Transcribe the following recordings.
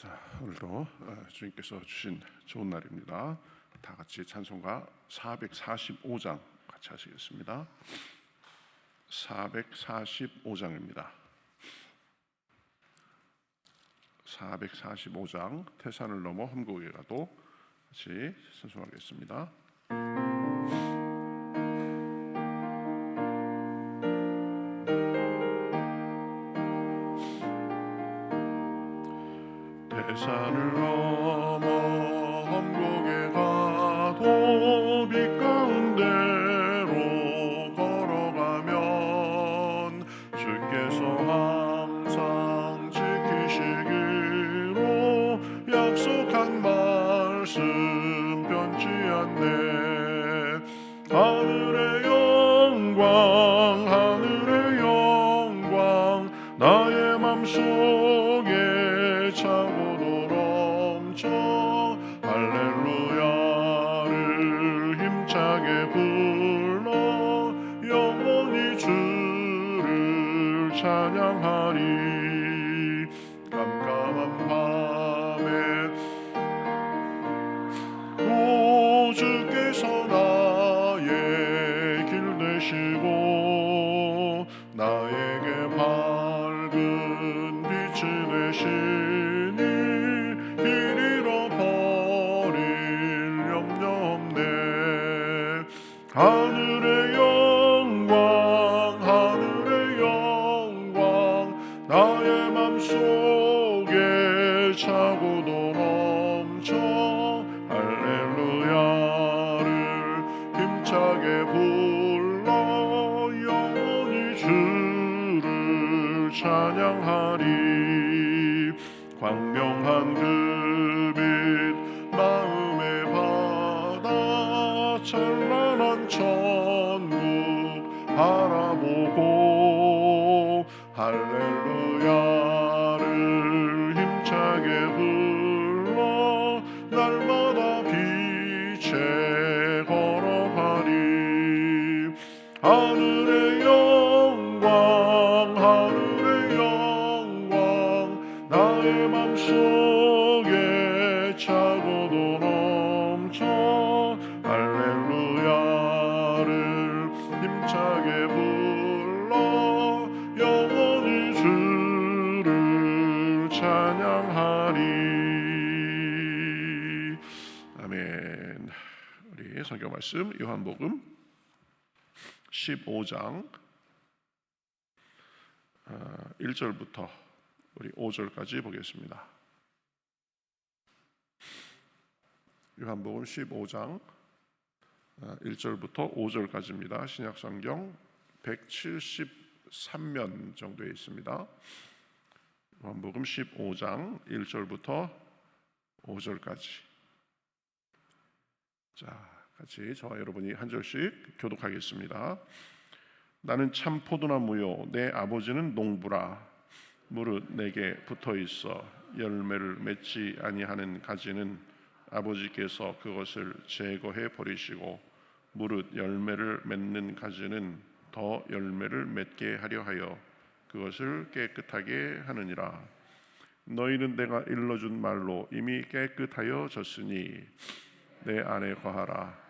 자, 오늘도 어, 주님께서 주신 좋은 날입니다. 다 같이 찬송가 445장 같이 하시겠습니다. 445장입니다. 445장 태산을 넘어 험곡에 가도 같이 찬송하겠습니다. 항상 나에게 밝은 빛을 되시 찬란한 천국 바라 우리 성경 말씀 요한복음 15장 1절부터 우리 5절까지 보겠습니다. 요한복음 15장 1절부터 5절까지입니다. 신약 성경 173면 정도에 있습니다. 요한복음 15장 1절부터 5절까지. 자, 같이 저와 여러분이 한 절씩 교독하겠습니다. 나는 참 포도나무요 내 아버지는 농부라. 무릇 내게 붙어 있어. 열매를 맺지 아니하는 가지는 아버지께서 그것을 제거해 버리시고 무릇 열매를 맺는 가지는 더 열매를 맺게 하려 하여 그것을 깨끗하게 하느니라. 너희는 내가 일러준 말로 이미 깨끗하여졌으니 내 안에 거하라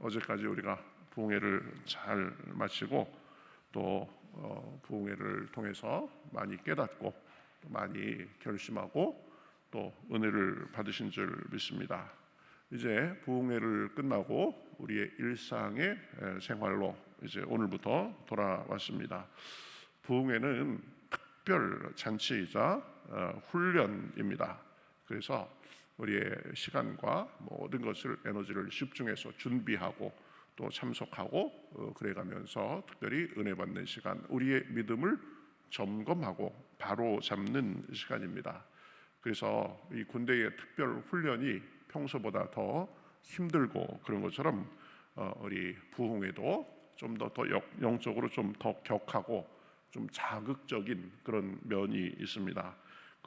어제까지 우리가 부흥회를 잘 마치고 또 어, 부흥회를 통해서 많이 깨닫고 또 많이 결심하고 또 은혜를 받으신 줄 믿습니다. 이제 부흥회를 끝나고 우리의 일상의 에, 생활로 이제 오늘부터 돌아왔습니다. 부흥회는 특별 잔치이자 어, 훈련입니다. 그래서 우리의 시간과 모든 것을 에너지를 집중해서 준비하고 또 참석하고 어, 그래가면서 특별히 은혜 받는 시간, 우리의 믿음을 점검하고 바로 잡는 시간입니다. 그래서 이 군대의 특별 훈련이 평소보다 더 힘들고 그런 것처럼 어, 우리 부흥회도 좀 더 더 영적으로 좀 더 격하고 좀 자극적인 그런 면이 있습니다.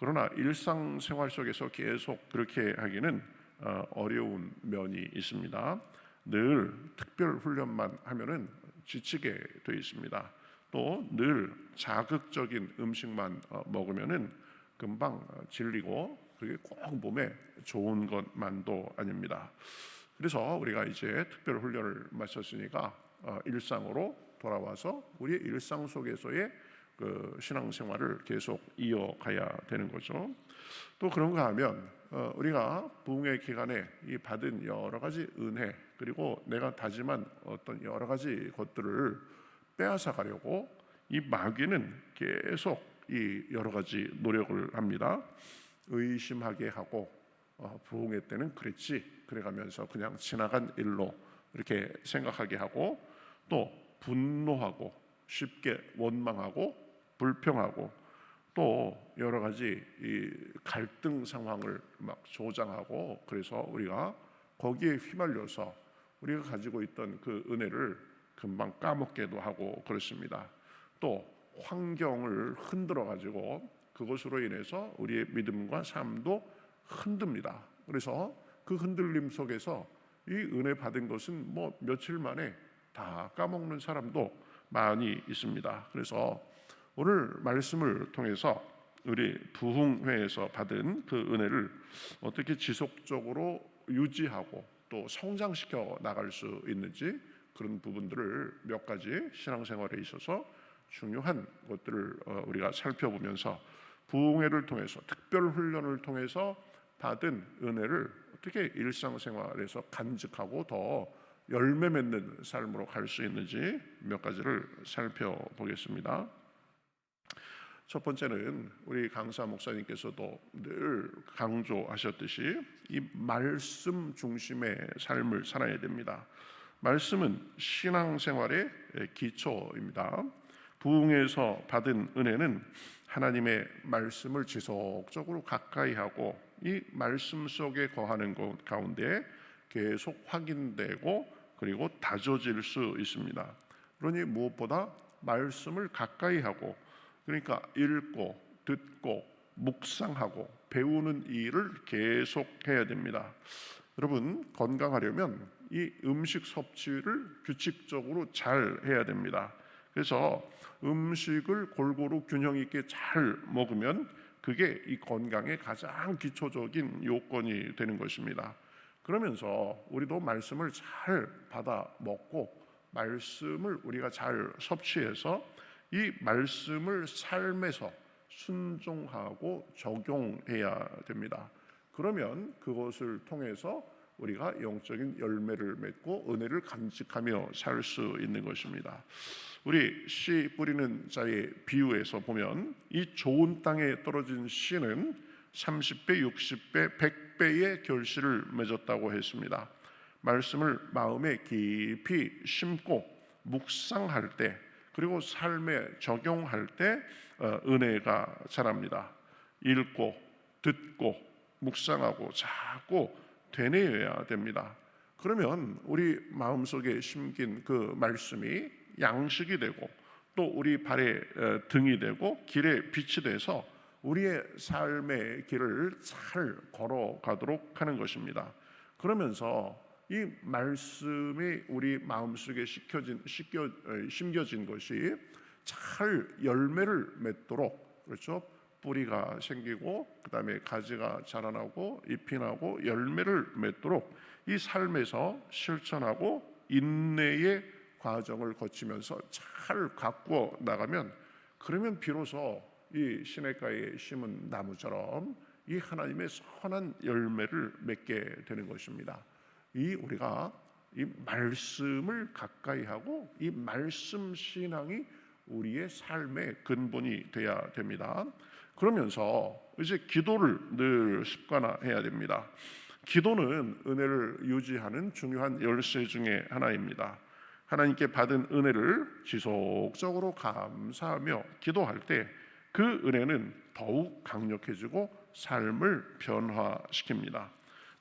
그러나 일상생활 속에서 계속 그렇게 하기는 어, 어려운 면이 있습니다. 늘 특별 훈련만 하면은 지치게 돼 있습니다. 또 늘 자극적인 음식만 어, 먹으면은 금방 어, 질리고 그게 꼭 몸에 좋은 것만도 아닙니다. 그래서 우리가 이제 특별 훈련을 마쳤으니까 어, 일상으로 돌아와서 우리의 일상 속에서의 그 신앙생활을 계속 이어가야 되는 거죠. 또 그런가 하면 어, 우리가 부흥의 기간에 이 받은 여러 가지 은혜 그리고 내가 다짐한 어떤 여러 가지 것들을 빼앗아 가려고 이 마귀는 계속 이 여러 가지 노력을 합니다. 의심하게 하고 어, 부흥회 때는 그랬지 그래가면서 그냥 지나간 일로 이렇게 생각하게 하고 또 분노하고 쉽게 원망하고 불평하고 또 여러 가지 이 갈등 상황을 막 조장하고 그래서 우리가 거기에 휘말려서 우리가 가지고 있던 그 은혜를 금방 까먹게도 하고 그렇습니다. 또 환경을 흔들어 가지고 그것으로 인해서 우리의 믿음과 삶도 흔듭니다. 그래서 그 흔들림 속에서 이 은혜 받은 것은 뭐 며칠 만에 다 까먹는 사람도 많이 있습니다. 그래서 오늘 말씀을 통해서 우리 부흥회에서 받은 그 은혜를 어떻게 지속적으로 유지하고 또 성장시켜 나갈 수 있는지 그런 부분들을 몇 가지 신앙생활에 있어서 중요한 것들을 어, 우리가 살펴보면서 부흥회를 통해서 특별 훈련을 통해서 받은 은혜를 어떻게 일상생활에서 간직하고 더 열매 맺는 삶으로 갈 수 있는지 몇 가지를 살펴보겠습니다. 첫 번째는 우리 강사 목사님께서도 늘 강조하셨듯이 이 말씀 중심의 삶을 살아야 됩니다. 말씀은 신앙생활의 기초입니다. 부흥에서 받은 은혜는 하나님의 말씀을 지속적으로 가까이 하고 이 말씀 속에 거하는 것 가운데 계속 확인되고 그리고 다져질 수 있습니다. 그러니 무엇보다 말씀을 가까이 하고 그러니까 읽고 듣고 묵상하고 배우는 일을 계속 해야 됩니다. 여러분 건강하려면 이 음식 섭취를 규칙적으로 잘 해야 됩니다. 그래서 음식을 골고루 균형 있게 잘 먹으면 그게 이 건강의 가장 기초적인 요건이 되는 것입니다. 그러면서 우리도 말씀을 잘 받아 먹고 말씀을 우리가 잘 섭취해서 이 말씀을 삶에서 순종하고 적용해야 됩니다. 그러면 그것을 통해서 우리가 영적인 열매를 맺고 은혜를 간직하며 살 수 있는 것입니다. 우리 씨 뿌리는 자의 비유에서 보면 이 좋은 땅에 떨어진 씨는 30배, 60배, 100배의 결실을 맺었다고 했습니다. 말씀을 마음에 깊이 심고 묵상할 때 그리고 삶에 적용할 때 어, 은혜가 자랍니다. 읽고 듣고 묵상하고 자꾸 되뇌어야 됩니다. 그러면 우리 마음속에 심긴 그 말씀이 양식이 되고 또 우리 발의 어, 등이 되고 길의 빛이 돼서 우리의 삶의 길을 잘 걸어가도록 하는 것입니다. 그러면서 이 말씀이 우리 마음속에 식혀진, 식겨, 어, 심겨진 것이 잘 열매를 맺도록 그렇죠. 뿌리가 생기고 그다음에 가지가 자라나고 잎이 나고 열매를 맺도록 이 삶에서 실천하고 인내의 과정을 거치면서 잘 가꾸어 나가면 그러면 비로소 이 시냇가에 심은 나무처럼 이 하나님의 선한 열매를 맺게 되는 것입니다. 이 우리가 이 말씀을 가까이 하고 이 말씀 신앙이 우리의 삶의 근본이 돼야 됩니다. 그러면서 이제 기도를 늘 습관화해야 됩니다. 기도는 은혜를 유지하는 중요한 열쇠 중에 하나입니다. 하나님께 받은 은혜를 지속적으로 감사하며 기도할 때 그 은혜는 더욱 강력해지고 삶을 변화시킵니다.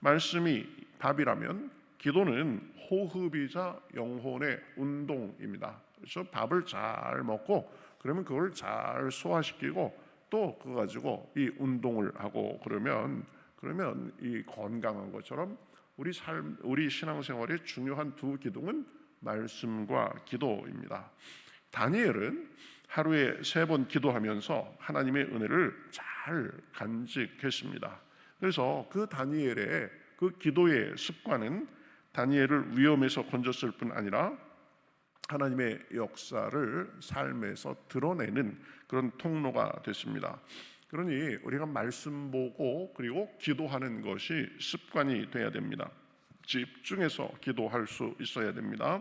말씀이 밥이라면 기도는 호흡이자 영혼의 운동입니다. 그래서 밥을 잘 먹고 그러면 그걸 잘 소화시키고 또 그거 가지고 이 운동을 하고 그러면 그러면 이 건강한 것처럼 우리 삶 우리 신앙생활의 중요한 두 기둥은 말씀과 기도입니다. 다니엘은 하루에 세 번 기도하면서 하나님의 은혜를 잘 간직했습니다. 그래서 그 다니엘의 그 기도의 습관은 다니엘을 위험에서 건졌을 뿐 아니라 하나님의 역사를 삶에서 드러내는 그런 통로가 됐습니다. 그러니 우리가 말씀 보고 그리고 기도하는 것이 습관이 돼야 됩니다. 집중해서 기도할 수 있어야 됩니다.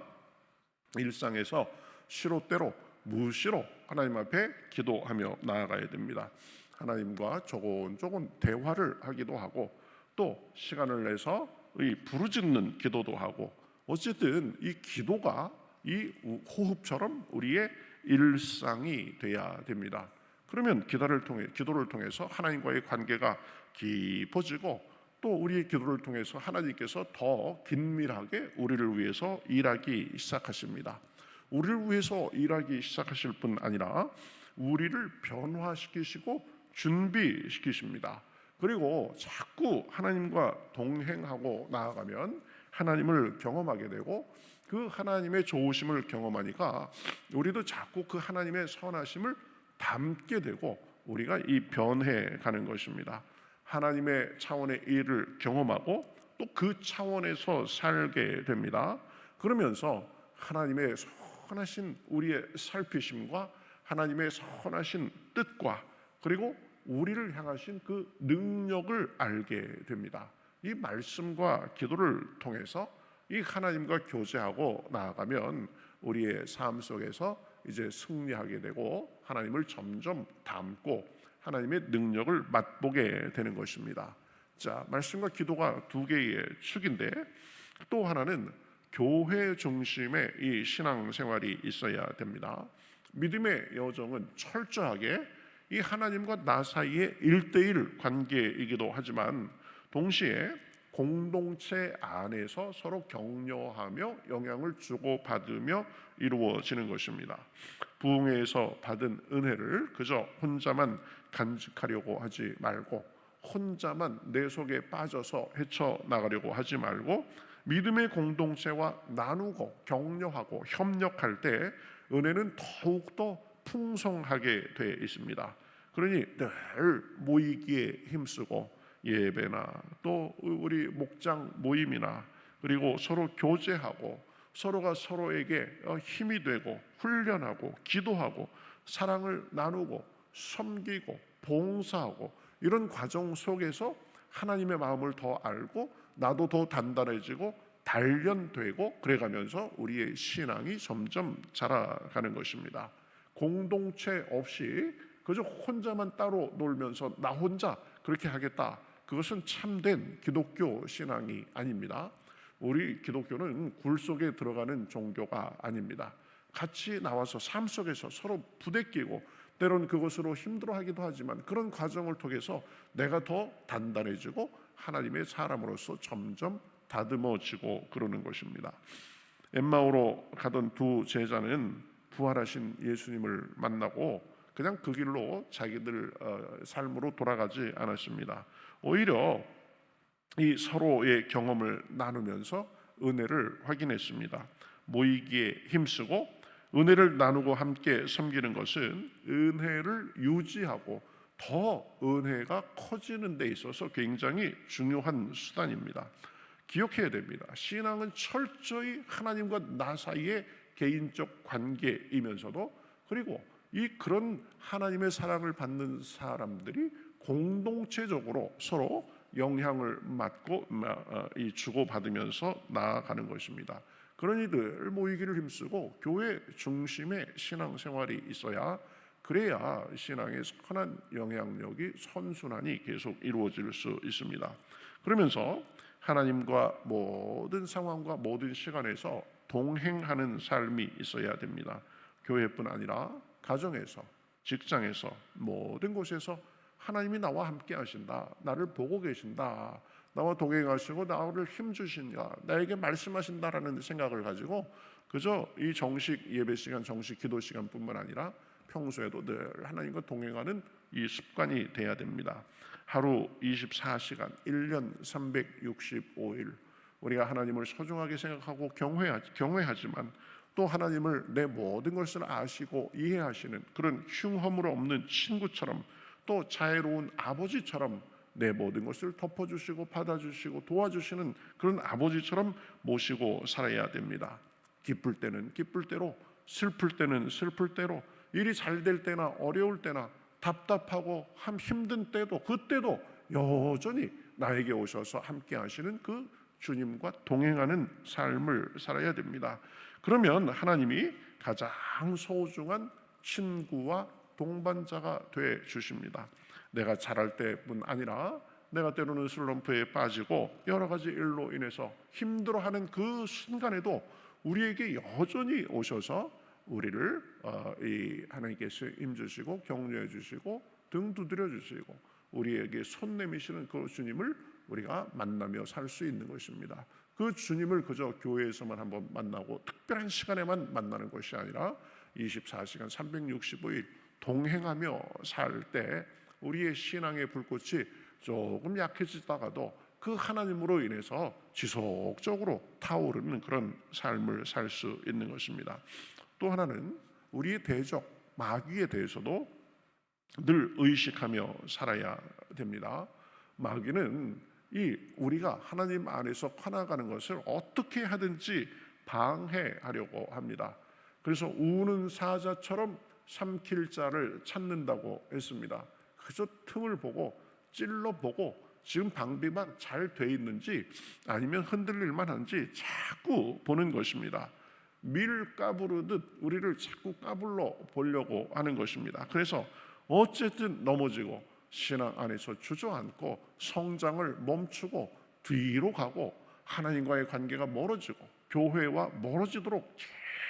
일상에서 시로 때로 무시로 하나님 앞에 기도하며 나아가야 됩니다. 하나님과 조곤 조곤 대화를 하기도 하고 또 시간을 내서 이 부르짖는 기도도 하고 어쨌든 이 기도가 이 호흡처럼 우리의 일상이 돼야 됩니다. 그러면 기도를 통해 기도를 통해서 하나님과의 관계가 깊어지고 또 우리의 기도를 통해서 하나님께서 더 긴밀하게 우리를 위해서 일하기 시작하십니다. 우리를 위해서 일하기 시작하실 뿐 아니라 우리를 변화시키시고 준비시키십니다. 그리고 자꾸 하나님과 동행하고 나아가면 하나님을 경험하게 되고 그 하나님의 좋으심을 경험하니까 우리도 자꾸 그 하나님의 선하심을 담게 되고 우리가 이 변해 가는 것입니다. 하나님의 차원의 일을 경험하고 또 그 차원에서 살게 됩니다. 그러면서 하나님의 선하신 우리의 살피심과 하나님의 선하신 뜻과 그리고 우리를 향하신 그 능력을 알게 됩니다. 이 말씀과 기도를 통해서 이 하나님과 교제하고 나아가면 우리의 삶 속에서 이제 승리하게 되고 하나님을 점점 닮고 하나님의 능력을 맛보게 되는 것입니다. 자, 말씀과 기도가 두 개의 축인데 또 하나는 교회 중심의 이 신앙 생활이 있어야 됩니다. 믿음의 여정은 철저하게 이 하나님과 나 사이의 일대일 관계이기도 하지만 동시에 공동체 안에서 서로 격려하며 영향을 주고 받으며 이루어지는 것입니다. 부흥회에서 받은 은혜를 그저 혼자만 간직하려고 하지 말고 혼자만 내 속에 빠져서 헤쳐 나가려고 하지 말고 믿음의 공동체와 나누고 격려하고 협력할 때 은혜는 더욱더 풍성하게 되어 있습니다. 그러니 늘 모이기에 힘쓰고 예배나 또 우리 목장 모임이나 그리고 서로 교제하고 서로가 서로에게 어, 힘이 되고 훈련하고 기도하고 사랑을 나누고 섬기고 봉사하고 이런 과정 속에서 하나님의 마음을 더 알고 나도 더 단단해지고 단련되고 그래가면서 우리의 신앙이 점점 자라가는 것입니다. 공동체 없이 그저 혼자만 따로 놀면서 나 혼자 그렇게 하겠다. 그것은 참된 기독교 신앙이 아닙니다. 우리 기독교는 굴 속에 들어가는 종교가 아닙니다. 같이 나와서 삶 속에서 서로 부대끼고 때론 그것으로 힘들어하기도 하지만 그런 과정을 통해서 내가 더 단단해지고 하나님의 사람으로서 점점 다듬어지고 그러는 것입니다. 엠마오로 가던 두 제자는 부활하신 예수님을 만나고 그냥 그 길로 자기들 어, 삶으로 돌아가지 않았습니다. 오히려 이 서로의 경험을 나누면서 은혜를 확인했습니다. 모이기에 힘쓰고 은혜를 나누고 함께 섬기는 것은 은혜를 유지하고 더 은혜가 커지는 데 있어서 굉장히 중요한 수단입니다. 기억해야 됩니다. 신앙은 철저히 하나님과 나 사이의 개인적 관계이면서도 그리고 이 그런 하나님의 사랑을 받는 사람들이 공동체적으로 서로 영향을 받고 어, 이 주고 받으면서 나아가는 것입니다. 그런 이들 모이기를 힘쓰고 교회 중심의 신앙 생활이 있어야 그래야 신앙의 선한 영향력이 선순환이 계속 이루어질 수 있습니다. 그러면서 하나님과 모든 상황과 모든 시간에서 동행하는 삶이 있어야 됩니다. 교회뿐 아니라 가정에서, 직장에서 모든 곳에서 하나님이 나와 함께 하신다. 나를 보고 계신다. 나와 동행하시고 나를 힘 주신다. 나에게 말씀하신다라는 생각을 가지고 그저 이 정식 예배 시간, 정식 기도 시간뿐만 아니라 평소에도 늘 하나님과 동행하는 이 습관이 돼야 됩니다. 하루 24시간, 1년 365일 우리가 하나님을 소중하게 생각하고 경외하, 경외하지만 또 하나님을 내 모든 것을 아시고 이해하시는 그런 흉허물 없는 친구처럼 또 자애로운 아버지처럼 내 모든 것을 덮어주시고 받아주시고 도와주시는 그런 아버지처럼 모시고 살아야 됩니다. 기쁠 때는 기쁠 대로, 슬플 때는 슬플 대로, 일이 잘 될 때나 어려울 때나 답답하고 함 힘든 때도 그때도 여전히 나에게 오셔서 함께 하시는 그 주님과 동행하는 삶을 살아야 됩니다. 그러면 하나님이 가장 소중한 친구와 동반자가 돼 주십니다. 내가 잘할 때뿐 아니라 내가 때로는 슬럼프에 빠지고 여러 가지 일로 인해서 힘들어하는 그 순간에도 우리에게 여전히 오셔서 우리를 어, 이 하나님께서 힘주시고 격려해 주시고 등 두드려 주시고 우리에게 손 내미시는 그 주님을 우리가 만나며 살 수 있는 것입니다. 그 주님을 그저 교회에서만 한번 만나고 특별한 시간에만 만나는 것이 아니라 24시간 365일 동행하며 살 때 우리의 신앙의 불꽃이 조금 약해지다가도 그 하나님으로 인해서 지속적으로 타오르는 그런 삶을 살 수 있는 것입니다. 또 하나는 우리의 대적 마귀에 대해서도 늘 의식하며 살아야 됩니다. 마귀는 이 우리가 하나님 안에서 커나가는 것을 어떻게 하든지 방해하려고 합니다. 그래서 우는 사자처럼 삼킬 자를 찾는다고 했습니다. 그저 틈을 보고 찔러 보고 지금 방비가 잘돼 있는지 아니면 흔들릴 만한지 자꾸 보는 것입니다. 밀 까부르듯 우리를 자꾸 까불러 보려고 하는 것입니다. 그래서 어쨌든 넘어지고 신앙 안에서 주저앉고 성장을 멈추고 뒤로 가고 하나님과의 관계가 멀어지고 교회와 멀어지도록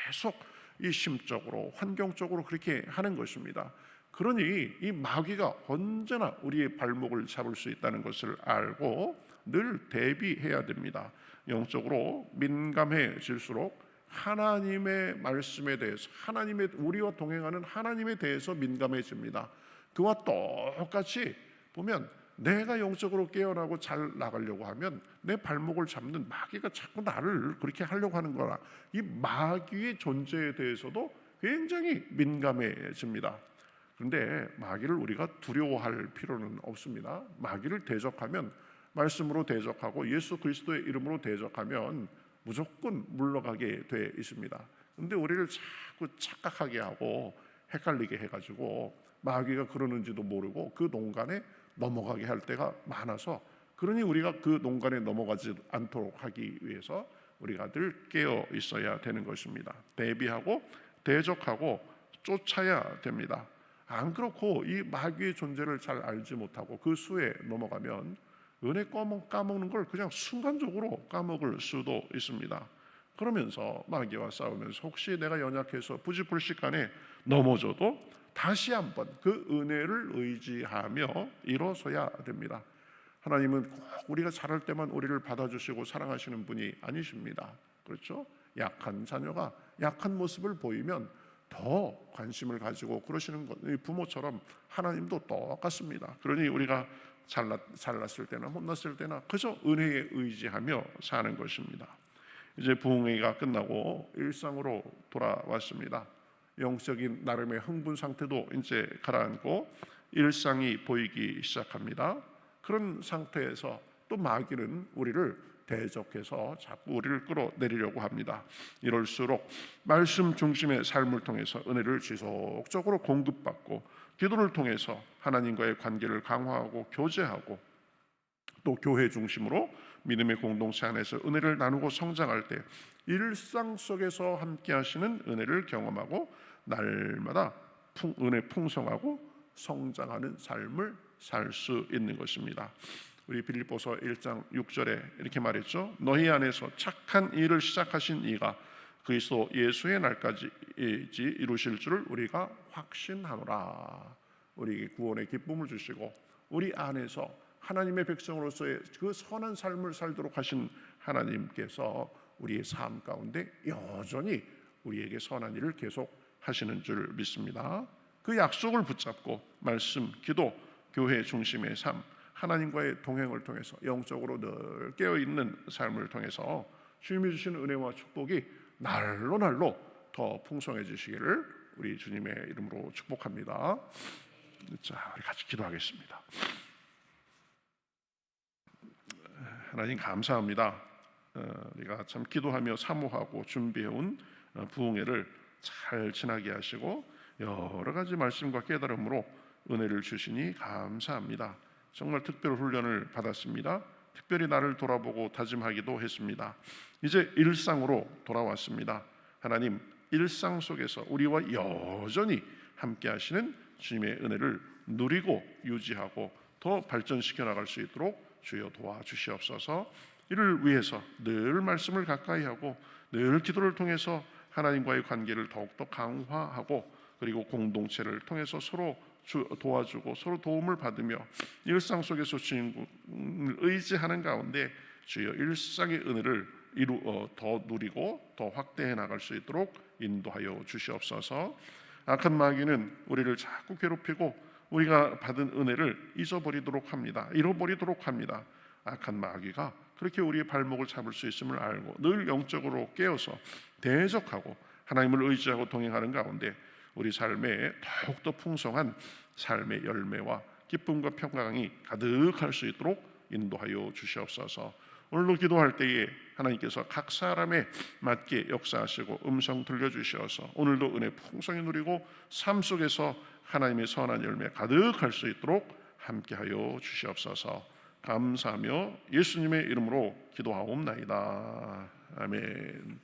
계속 이 심적으로 환경적으로 그렇게 하는 것입니다. 그러니 이 마귀가 언제나 우리의 발목을 잡을 수 있다는 것을 알고 늘 대비해야 됩니다. 영적으로 민감해질수록 하나님의 말씀에 대해서 하나님의 우리와 동행하는 하나님에 대해서 민감해집니다. 그와 똑같이 보면 내가 영적으로 깨어나고 잘 나가려고 하면 내 발목을 잡는 마귀가 자꾸 나를 그렇게 하려고 하는 거라. 이 마귀의 존재에 대해서도 굉장히 민감해집니다. 그런데 마귀를 우리가 두려워할 필요는 없습니다. 마귀를 대적하면 말씀으로 대적하고 예수 그리스도의 이름으로 대적하면 무조건 물러가게 돼 있습니다. 근데 우리를 자꾸 착각하게 하고 헷갈리게 해가지고 마귀가 그러는지도 모르고 그 농간에 넘어가게 할 때가 많아서 그러니 우리가 그 농간에 넘어가지 않도록 하기 위해서 우리가 늘 깨어 있어야 되는 것입니다. 대비하고 대적하고 쫓아야 됩니다. 안 그렇고 이 마귀의 존재를 잘 알지 못하고 그 수에 넘어가면 은혜 까먹, 까먹는 걸 그냥 순간적으로 까먹을 수도 있습니다. 그러면서 마귀와 싸우면서 혹시 내가 연약해서 부지불식간에 넘어져도 다시 한번 그 은혜를 의지하며 일어서야 됩니다. 하나님은 꼭 우리가 잘할 때만 우리를 받아주시고 사랑하시는 분이 아니십니다. 그렇죠? 약한 자녀가 약한 모습을 보이면 더 관심을 가지고 그러시는 것 부모처럼 하나님도 똑같습니다. 그러니 우리가 잘났, 잘났을 때나 혼났을 때나 그저 은혜에 의지하며 사는 것입니다. 이제 부흥회가 끝나고 일상으로 돌아왔습니다. 영적인 나름의 흥분 상태도 이제 가라앉고 일상이 보이기 시작합니다. 그런 상태에서 또 마귀는 우리를 대적해서 자꾸 우리를 끌어내리려고 합니다. 이럴수록 말씀 중심의 삶을 통해서 은혜를 지속적으로 공급받고 기도를 통해서 하나님과의 관계를 강화하고 교제하고 또 교회 중심으로 믿음의 공동체 안에서 은혜를 나누고 성장할 때 일상 속에서 함께 하시는 은혜를 경험하고 날마다 풍, 은혜 풍성하고 성장하는 삶을 살 수 있는 것입니다. 우리 빌립보서 1장 6절에 이렇게 말했죠. 너희 안에서 착한 일을 시작하신 이가 그리스도 예수의 날까지 이루실 줄을 우리가 확신하노라. 우리 구원의 기쁨을 주시고 우리 안에서 하나님의 백성으로서의 그 선한 삶을 살도록 하신 하나님께서 우리의 삶 가운데 여전히 우리에게 선한 일을 계속 하시는 줄 믿습니다. 그 약속을 붙잡고 말씀, 기도, 교회 중심의 삶, 하나님과의 동행을 통해서 영적으로 늘 깨어 있는 삶을 통해서 주님이 주신 은혜와 축복이 날로 날로 더 풍성해지시기를 우리 주님의 이름으로 축복합니다. 자, 우리 같이 기도하겠습니다. 하나님 감사합니다. 어, 우리가 참 기도하며 사모하고 준비해온 어, 부흥회를 잘 지나게 하시고 여러 가지 말씀과 깨달음으로 은혜를 주시니 감사합니다. 정말 특별 훈련을 받았습니다. 특별히 나를 돌아보고 다짐하기도 했습니다. 이제 일상으로 돌아왔습니다. 하나님 일상 속에서 우리와 여전히 함께 하시는 주님의 은혜를 누리고 유지하고 더 발전시켜 나갈 수 있도록 주여 도와주시옵소서. 이를 위해서 늘 말씀을 가까이 하고 늘 기도를 통해서 하나님과의 관계를 더욱더 강화하고 그리고 공동체를 통해서 서로 주- 도와주고 서로 도움을 받으며 일상 속에서 주님을 의지하는 가운데 주여 일상의 은혜를 이루 어, 더 누리고 더 확대해 나갈 수 있도록 인도하여 주시옵소서. 악한 마귀는 우리를 자꾸 괴롭히고 우리가 받은 은혜를 잊어버리도록 합니다. 잃어버리도록 합니다. 악한 마귀가 그렇게 우리의 발목을 잡을 수 있음을 알고 늘 영적으로 깨어서 대적하고 하나님을 의지하고 동행하는 가운데 우리 삶에 더욱더 풍성한 삶의 열매와 기쁨과 평강이 가득할 수 있도록 인도하여 주시옵소서. 오늘도 기도할 때에 하나님께서 각 사람에 맞게 역사하시고 음성 들려주셔서 오늘도 은혜 풍성히 누리고 삶 속에서 하나님의 선한 열매 가득할 수 있도록 함께하여 주시옵소서. 감사하며 예수님의 이름으로 기도하옵나이다. 아멘.